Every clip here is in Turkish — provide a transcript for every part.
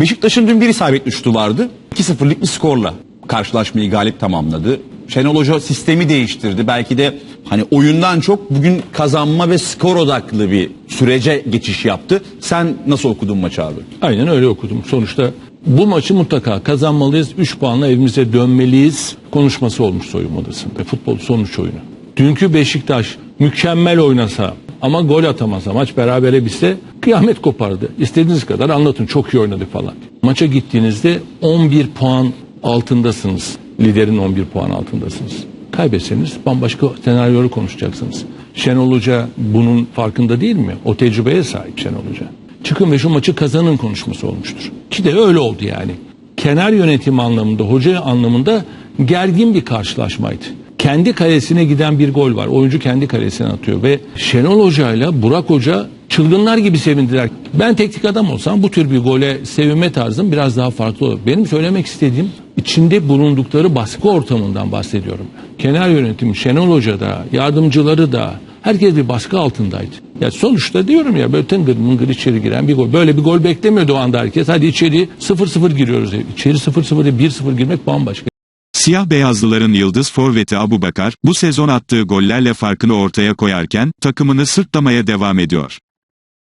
Beşiktaş'ın dün bir isabetli şutu vardı. 2-0'lık bir skorla karşılaşmayı galip tamamladı. Şenol Hoca sistemi değiştirdi. Belki de hani oyundan çok bugün kazanma ve skor odaklı bir sürece geçiş yaptı. Sen nasıl okudun maçı abi? Aynen öyle okudum. Sonuçta bu maçı mutlaka kazanmalıyız. 3 puanla evimize dönmeliyiz. Konuşması olmuş soyunma odasında. Futbol sonuç oyunu. Dünkü Beşiktaş mükemmel oynasa ama gol atamasa maç berabere bitse kıyamet kopardı. İstediğiniz kadar anlatın çok iyi oynadık falan. Maça gittiğinizde 11 puan altındasınız. Liderin 11 puan altındasınız. Kaybetseniz bambaşka senaryoları konuşacaksınız. Şenol Hoca bunun farkında değil mi? O tecrübeye sahip Şenol Hoca. Çıkın ve şu maçı kazanın konuşması olmuştur. Ki de öyle oldu yani. Kenar yönetimi anlamında, hoca anlamında gergin bir karşılaşmaydı. Kendi kalesine giden bir gol var. Oyuncu kendi kalesine atıyor ve Şenol Hoca ile Burak Hoca çılgınlar gibi sevindiler. Ben teknik adam olsam bu tür bir gole sevinme tarzım biraz daha farklı olur. Benim söylemek istediğim içinde bulundukları baskı ortamından bahsediyorum. Kenar yönetim Şenol Hoca da, yardımcıları da herkes bir baskı altındaydı. Ya sonuçta diyorum ya böyle tıngır mıngır içeri giren bir gol. Böyle bir gol beklemiyordu o anda herkes. Hadi içeri 0-0 giriyoruz. İçeri 0-0 değil 1-0 girmek bambaşka. Siyah beyazlıların yıldız forveti Abu Bakar, bu sezon attığı gollerle farkını ortaya koyarken, takımını sırtlamaya devam ediyor.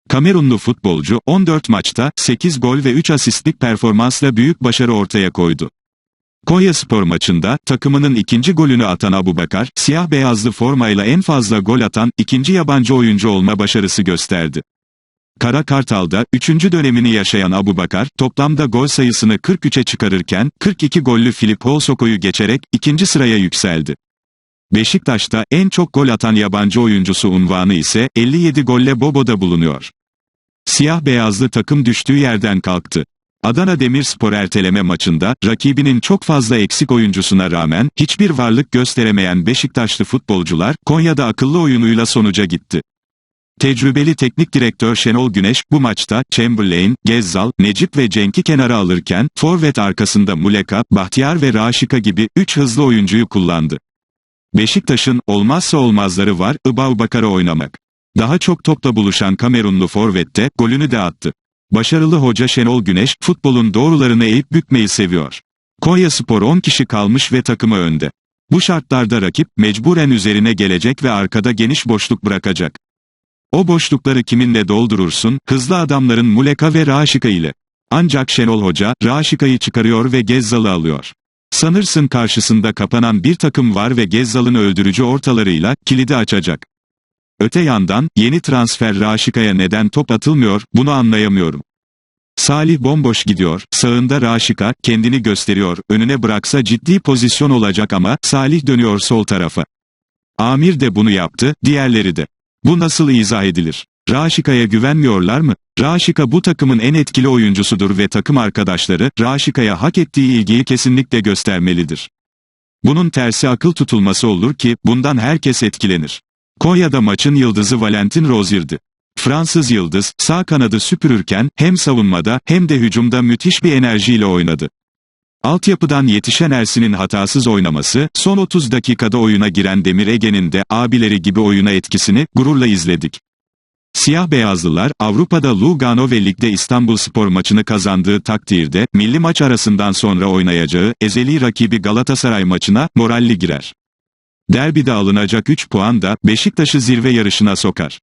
Kamerunlu futbolcu, 14 maçta, 8 gol ve 3 asistlik performansla büyük başarı ortaya koydu. Konya Spor maçında, takımının ikinci golünü atan Abu Bakar, siyah beyazlı formayla en fazla gol atan, ikinci yabancı oyuncu olma başarısı gösterdi. Kara Kartal'da 3. dönemini yaşayan Abu Bakar, toplamda gol sayısını 43'e çıkarırken, 42 gollü Filip Holsoko'yu geçerek ikinci sıraya yükseldi. Beşiktaş'ta en çok gol atan yabancı oyuncusu unvanı ise 57 golle Bobo'da bulunuyor. Siyah beyazlı takım düştüğü yerden kalktı. Adana Demirspor erteleme maçında, rakibinin çok fazla eksik oyuncusuna rağmen, hiçbir varlık gösteremeyen Beşiktaşlı futbolcular, Konya'da akıllı oyunuyla sonuca gitti. Tecrübeli teknik direktör Şenol Güneş, bu maçta, Chamberlain, Gezzal, Necip ve Cenk'i kenara alırken, forvet arkasında Muleka, Bahtiyar ve Raşika gibi 3 hızlı oyuncuyu kullandı. Beşiktaş'ın olmazsa olmazları var, Ibav Bakar'a oynamak. Daha çok topla buluşan Kamerunlu forvette, golünü de attı. Başarılı hoca Şenol Güneş, futbolun doğrularını eğip bükmeyi seviyor. Konya Spor 10 kişi kalmış ve takımı önde. Bu şartlarda rakip, mecburen üzerine gelecek ve arkada geniş boşluk bırakacak. O boşlukları kiminle doldurursun, hızlı adamların Muleka ve Raşika ile. Ancak Şenol Hoca, Raşika'yı çıkarıyor ve Gezzal'ı alıyor. Sanırsın karşısında kapanan bir takım var ve Gezzal'ın öldürücü ortalarıyla, kilidi açacak. Öte yandan, yeni transfer Raşika'ya neden top atılmıyor, bunu anlayamıyorum. Salih bomboş gidiyor, sağında Raşika, kendini gösteriyor, önüne bıraksa ciddi pozisyon olacak ama, Salih dönüyor sol tarafa. Amir de bunu yaptı, diğerleri de. Bu nasıl izah edilir? Raşika'ya güvenmiyorlar mı? Raşika bu takımın en etkili oyuncusudur ve takım arkadaşları, Raşika'ya hak ettiği ilgiyi kesinlikle göstermelidir. Bunun tersi akıl tutulması olur ki, bundan herkes etkilenir. Konya'da maçın yıldızı Valentin Rozier'di. Fransız yıldız, sağ kanadı süpürürken, hem savunmada, hem de hücumda müthiş bir enerjiyle oynadı. Altyapıdan yetişen Ersin'in hatasız oynaması, son 30 dakikada oyuna giren Demir Ege'nin de, abileri gibi oyuna etkisini, gururla izledik. Siyah beyazlılar, Avrupa'da Lugano ve Lig'de İstanbul Spor maçını kazandığı takdirde, milli maç arasından sonra oynayacağı, ezeli rakibi Galatasaray maçına, moralli girer. Derbide alınacak 3 puan da, Beşiktaş'ı zirve yarışına sokar.